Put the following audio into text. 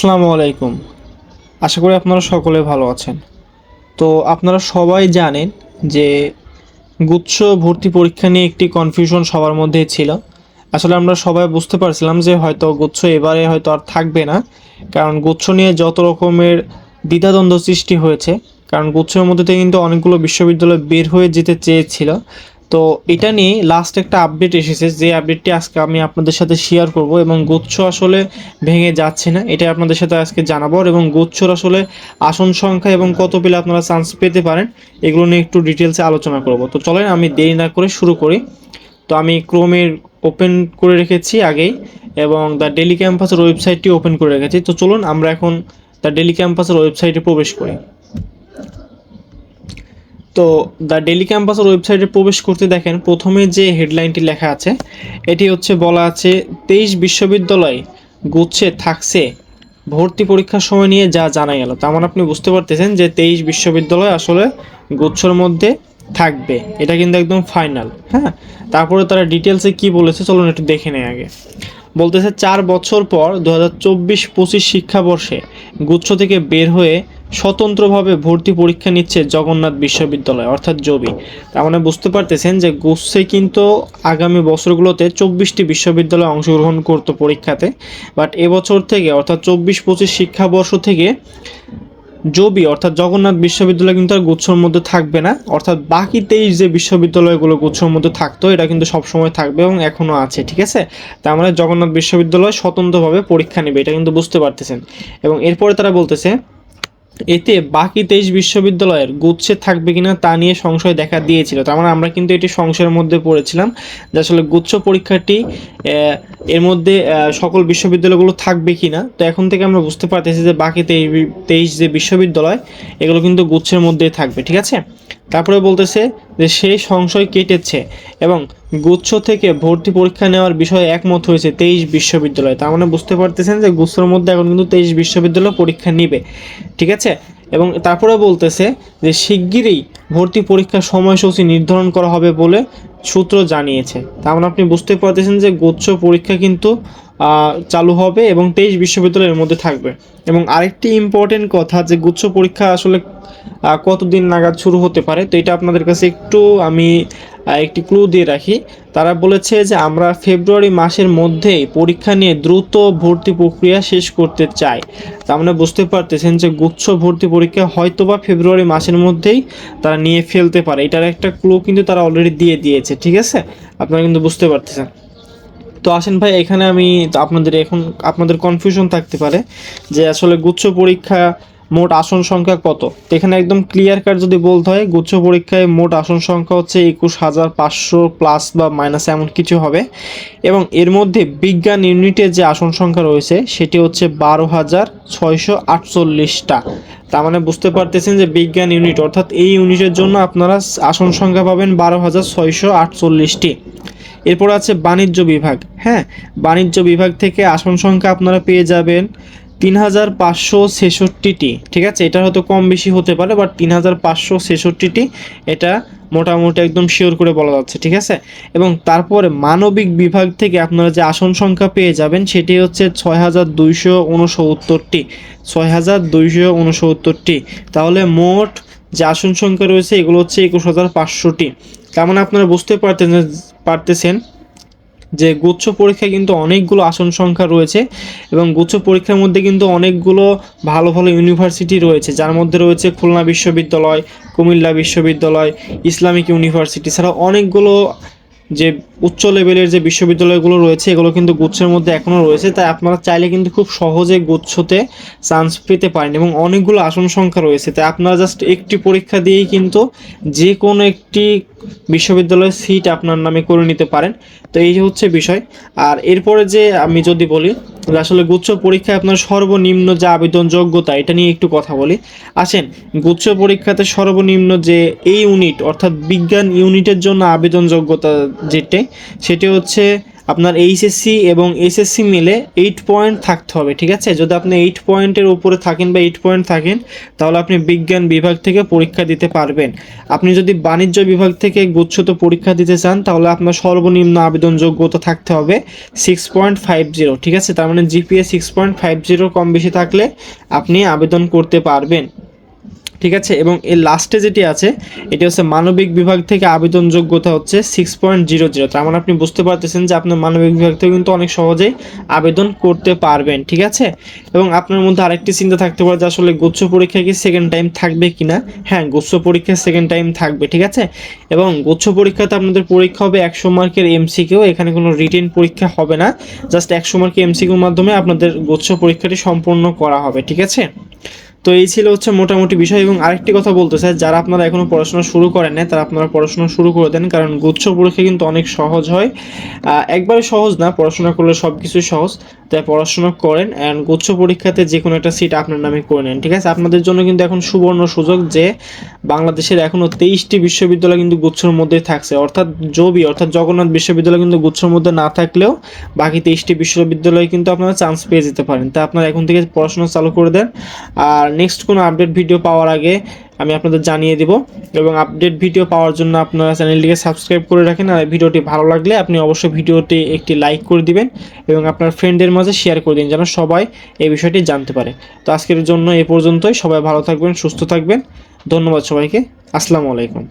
আসসালামু আলাইকুম। আশা করি আপনারা সকলে ভালো আছেন। তো আপনারা সবাই জানেন যে গুচ্ছ ভর্তি পরীক্ষা নিয়ে একটি কনফিউশন সবার মধ্যেই ছিল। আসলে আমরা সবাই বুঝতে পারছিলাম যে হয়তো গুচ্ছ এবারে হয়তো আর থাকবে না। কারণ গুচ্ছ নিয়ে যত রকমের দ্বিধাদ্বন্দ্ব সৃষ্টি হয়েছে, কারণ গুচ্ছের মধ্যে থেকে কিন্তু অনেকগুলো বিশ্ববিদ্যালয় বের হয়ে যেতে চেয়েছিল। তো এটা নিয়ে লাস্ট একটা আপডেট এসেছে, যে আপডেটটি আজকে আমি আপনাদের সাথে শেয়ার করব এবং গুচ্ছ আসলে ভেঙে যাচ্ছে না এটা আপনাদের সাথে আজকে জানাব। এবং গুচ্ছর আসলে আসন সংখ্যা এবং কত পেলে আপনারা চান্স পেতে পারেন, এগুলো নিয়ে একটু ডিটেলসে আলোচনা করব। তো চলেন আমি দেরি না করে শুরু করি। তো আমি ক্রোমের ওপেন করে রেখেছি আগেই এবং দ্য ডেলি ক্যাম্পাসের ওয়েবসাইটটি ওপেন করে রেখেছি। তো চলুন আমরা এখন দ্য ডেলি ক্যাম্পাসের ওয়েবসাইটে প্রবেশ করি। তো দ্য ডেলি ক্যাম্পাসের ওয়েবসাইটে প্রবেশ করতে দেখেন প্রথমে যে হেডলাইনটি লেখা আছে, এটি হচ্ছে বলা আছে, তেইশ বিশ্ববিদ্যালয় গুচ্ছে, থাকছে, ভর্তি পরীক্ষার সময় নিয়ে যা জানা গেল। তার মানে আপনি বুঝতে পারতেছেন যে তেইশ বিশ্ববিদ্যালয় আসলে গুচ্ছর মধ্যে থাকবে। এটা কিন্তু একদম ফাইনাল হ্যাঁ? তারপরে তারা ডিটেলসে কি বলেছে চলুন একটু দেখে নেই আগে। বলতেছে, চার বছর পর দু হাজার চব্বিশ পঁচিশ শিক্ষাবর্ষে গুচ্ছ থেকে বের হয়ে স্বতন্ত্রভাবে ভর্তি পরীক্ষা নিচ্ছে জগন্নাথ বিশ্ববিদ্যালয়, অর্থাৎ জবি। তার মানে বুঝতে পারতেছেন যে গুচ্ছে কিন্তু আগামী বছরগুলোতে চব্বিশটি বিশ্ববিদ্যালয় অংশগ্রহণ করতো পরীক্ষাতে, বাট এবছর থেকে, অর্থাৎ চব্বিশ পঁচিশ শিক্ষাবর্ষ থেকে জবি, অর্থাৎ জগন্নাথ বিশ্ববিদ্যালয় কিন্তু আর গুচ্ছর মধ্যে থাকবে না। অর্থাৎ বাকি তেইশ যে বিশ্ববিদ্যালয়গুলো গুচ্ছর মধ্যে থাকতো, এটা কিন্তু সবসময় থাকবে এবং এখনও আছে, ঠিক আছে? তার মানে জগন্নাথ বিশ্ববিদ্যালয় স্বতন্ত্রভাবে পরীক্ষা নেবে, এটা কিন্তু বুঝতে পারতেছেন। এবং এরপরে তারা বলতেছে এতে বাকি তেইশ বিশ্ববিদ্যালয়ের গুচ্ছে থাকবে কিনা তা নিয়ে সংশয় দেখা দিয়েছিল। তার মানে আমরা কিন্তু এটি সংশয়ের মধ্যে পড়েছিলাম যে আসলে গুচ্ছ পরীক্ষাটি এর মধ্যে সকল বিশ্ববিদ্যালয়গুলো থাকবে কিনা। তো এখন থেকে আমরা বুঝতে পারতেছি যে বাকি তেইশ যে বিশ্ববিদ্যালয়, এগুলো কিন্তু গুচ্ছের মধ্যেই থাকবে, ঠিক আছে? তারপরে বলতেছে যে সেই সংশয় কেটেছে এবং গুচ্ছ থেকে ভর্তি পরীক্ষা নেওয়ার বিষয়ে একমত হয়েছে তেইশ বিশ্ববিদ্যালয়। তার মানে বুঝতে পারতেছেন যে গুচ্ছর মধ্যে এখন কিন্তু তেইশ বিশ্ববিদ্যালয় পরীক্ষা নিবে, ঠিক আছে? এবং তারপরে বলতেছে যে শিগগিরই ভর্তি পরীক্ষার সময়সূচি নির্ধারণ করা হবে বলে সূত্র জানিয়েছে। তার মানে আপনি বুঝতে পারতেছেন যে গুচ্ছ পরীক্ষা কিন্তু চালু হবে এবং তেইশ বিশ্ববিদ্যালয়ের মধ্যে থাকবে। এবং আরেকটি ইম্পর্টেন্ট কথা যে গুচ্ছ পরীক্ষা আসলে কতদিন নাগাদ শুরু হতে পারে, তো এটা আপনাদের কাছে একটু আমি একটি ক্লু দিয়ে রাখি। তারা বলেছে যে আমরা ফেব্রুয়ারি মাসের মধ্যেই পরীক্ষা নিয়ে দ্রুত ভর্তি প্রক্রিয়া শেষ করতে চাই। তার মানে বুঝতে পারতেছেন যে গুচ্ছ ভর্তি পরীক্ষা হয়তো বা ফেব্রুয়ারি মাসের মধ্যেই তারা নিয়ে ফেলতে পারে। এটার একটা ক্লু কিন্তু তারা অলরেডি দিয়ে দিয়েছে, ঠিক আছে? আপনারা কিন্তু বুঝতে পারতেছেন। তো আসেন ভাই, এখানে আমি আপনাদের এখন আপনাদের কনফিউশন থাকতে পারে যে আসলে গুচ্ছ পরীক্ষা মোট আসন সংখ্যা কত? এখানে একদম ক্লিয়ার কাট যদি বলতে হয়, গুচ্ছ পরীক্ষায় মোট আসন সংখ্যা হচ্ছে একুশ হাজার পাঁচশো প্লাস বা মাইনাস এমন কিছু হবে। এবং এর মধ্যে বিজ্ঞান ইউনিটের যে আসন সংখ্যা রয়েছে, সেটি হচ্ছে বারো হাজার ছয়শো আটচল্লিশটা। তার মানে বুঝতে পারতেছেন যে বিজ্ঞান ইউনিট, অর্থাৎ এই ইউনিটের জন্য আপনারা আসন সংখ্যা পাবেন বারো হাজার ছয়শো আটচল্লিশটি। এরপর আছে বাণিজ্য বিভাগ। হ্যাঁ বাণিজ্য বিভাগ থেকে আসন সংখ্যা আপনারা পেয়ে যাবেন তিন হাজার পাঁচশো ছেষট্টিটি। ঠিক আছে? এটা হয়তো কম বেশি হতে পারে বাট তিন হাজার পাঁচশো ছেষট্টিটি এটা মোটামুটি একদম শিওর করে বলা যাচ্ছে, ঠিক আছে? এবং তারপরে মানবিক বিভাগ থেকে আপনারা যে আসন সংখ্যা পেয়ে যাবেন, সেটি হচ্ছে ছয় হাজার দুইশো উনসত্তরটি। ছয় হাজার দুইশো উনসত্তরটি। তাহলে মোট যে আসন সংখ্যা রয়েছে, এগুলো হচ্ছে একুশ হাজার পাঁচশোটি। তার মানে আপনারা বুঝতে পারতেন পারতেছেন যে গুচ্ছ পরীক্ষায় কিন্তু অনেকগুলো আসন সংখ্যা রয়েছে এবং গুচ্ছ পরীক্ষার মধ্যে কিন্তু অনেকগুলো ভালো ভালো ইউনিভার্সিটি রয়েছে, যার মধ্যে রয়েছে খুলনা বিশ্ববিদ্যালয়, কুমিল্লা বিশ্ববিদ্যালয়, ইসলামিক ইউনিভার্সিটি ছাড়াও অনেকগুলো যে উচ্চ লেভেলের যে বিশ্ববিদ্যালয়গুলো রয়েছে, এগুলো কিন্তু গুচ্ছের মধ্যে এখনও রয়েছে। তাই আপনারা চাইলে কিন্তু খুব সহজে গুচ্ছতে চান্স পেতে পারেন এবং অনেকগুলো আসন সংখ্যা রয়েছে। তাই আপনারা জাস্ট একটি পরীক্ষা দিয়েই কিন্তু যে কোনো একটি বিশ্ববিদ্যালয়ের সিট আপনার নামে করে নিতে পারেন। তো এই হচ্ছে বিষয়। আর এরপরে যে আমি যদি বলি আসলে গুচ্ছ পরীক্ষায় আপনার সর্বনিম্ন যে আবেদন যোগ্যতা, এটা নিয়ে একটু কথা বলি। আসেন, গুচ্ছ পরীক্ষাতে সর্বনিম্ন যে এই ইউনিট অর্থাৎ বিজ্ঞান ইউনিটের জন্য আবেদন যোগ্যতা যেটি, সেটি হচ্ছে আপনার এইচএসসি এবং এসএসসি মিলে এইট পয়েন্ট থাকতে হবে, ঠিক আছে? যদি আপনি এইট পয়েন্টের উপরে থাকেন বা এইট পয়েন্ট থাকেন, তাহলে আপনি বিজ্ঞান বিভাগ থেকে পরীক্ষা দিতে পারবেন। আপনি যদি বাণিজ্য বিভাগ থেকে গুচ্ছত পরীক্ষা দিতে চান, তাহলে আপনার সর্বনিম্ন আবেদন যোগ্যতা থাকতে হবে সিক্স পয়েন্ট ফাইভ জিরো ঠিক আছে? তার মানে GPA six point five zero কম বেশি থাকলে আপনি আবেদন করতে পারবেন। ঠিক আছে? এবং এর লাস্টে যেটি আছে, এটি হচ্ছে মানবিক বিভাগ থেকে আবেদন যোগ্যতা হচ্ছে সিক্স পয়েন্ট জিরো জিরো তার মানে আপনি বুঝতে পারতেছেন যে আপনার মানবিক বিভাগ থেকে কিন্তু অনেক সহজেই আবেদন করতে পারবেন, ঠিক আছে? এবং আপনার মধ্যে আরেকটি চিন্তা থাকতে পারে যে আসলে গুচ্ছ পরীক্ষা কি সেকেন্ড টাইম থাকবে কি না হ্যাঁ গুচ্ছ পরীক্ষা সেকেন্ড টাইম থাকবে, ঠিক আছে? এবং গুচ্ছ পরীক্ষাতে আপনাদের পরীক্ষা হবে একশো মার্কের এমসিকিউ এখানে কোনো রিটেন পরীক্ষা হবে না। জাস্ট একশো মার্কের এমসিকিউর মাধ্যমে আপনাদের গুচ্ছ পরীক্ষাটি সম্পূর্ণ করা হবে, ঠিক আছে? তো এই ছিল হচ্ছে মোটামুটি বিষয় এবং আরেকটি কথা বলতে চাই, যারা আপনারা এখনও পড়াশোনা শুরু করেন না তারা আপনারা পড়াশোনা শুরু করে দেন, কারণ গুচ্ছ পরীক্ষা কিন্তু অনেক সহজ হয়। একবারে সহজ না, পড়াশোনা করলে সব কিছুই সহজ। তাই পড়াশোনা করেন অ্যান্ড গুচ্ছ পরীক্ষাতে যে কোনো একটা সিট আপনার নামে করে নেন, ঠিক আছে? আপনাদের জন্য কিন্তু এখন সুবর্ণ সুযোগ যে বাংলাদেশের এখনও তেইশটি বিশ্ববিদ্যালয় কিন্তু গুচ্ছর মধ্যেই থাকছে। অর্থাৎ জবি অর্থাৎ জগন্নাথ বিশ্ববিদ্যালয় কিন্তু গুচ্ছর মধ্যে না থাকলেও বাকি তেইশটি বিশ্ববিদ্যালয়ে কিন্তু আপনারা চান্স পেয়ে যেতে পারেন। তা আপনারা এখন থেকে পড়াশোনা চালু করে দেন। আর নেক্সট কোনো আপডেট ভিডিও পাওয়ার আগে আমি আপনাদের জানিয়ে দিব এবং আপডেট ভিডিও পাওয়ার জন্য আপনারা চ্যানেলটিকে সাবস্ক্রাইব করে রাখেন আর ভিডিওটি ভালো লাগলে আপনি অবশ্যই ভিডিওটি একটি লাইক করে দিবেন এবং আপনার ফ্রেন্ডদের মাঝে শেয়ার করে দিন যেন সবাই এই বিষয়টি জানতে পারে। তো আজকের জন্য এ পর্যন্তই। সবাই ভালো থাকবেন, সুস্থ থাকবেন। ধন্যবাদ সবাইকে। আসসালামু আলাইকুম।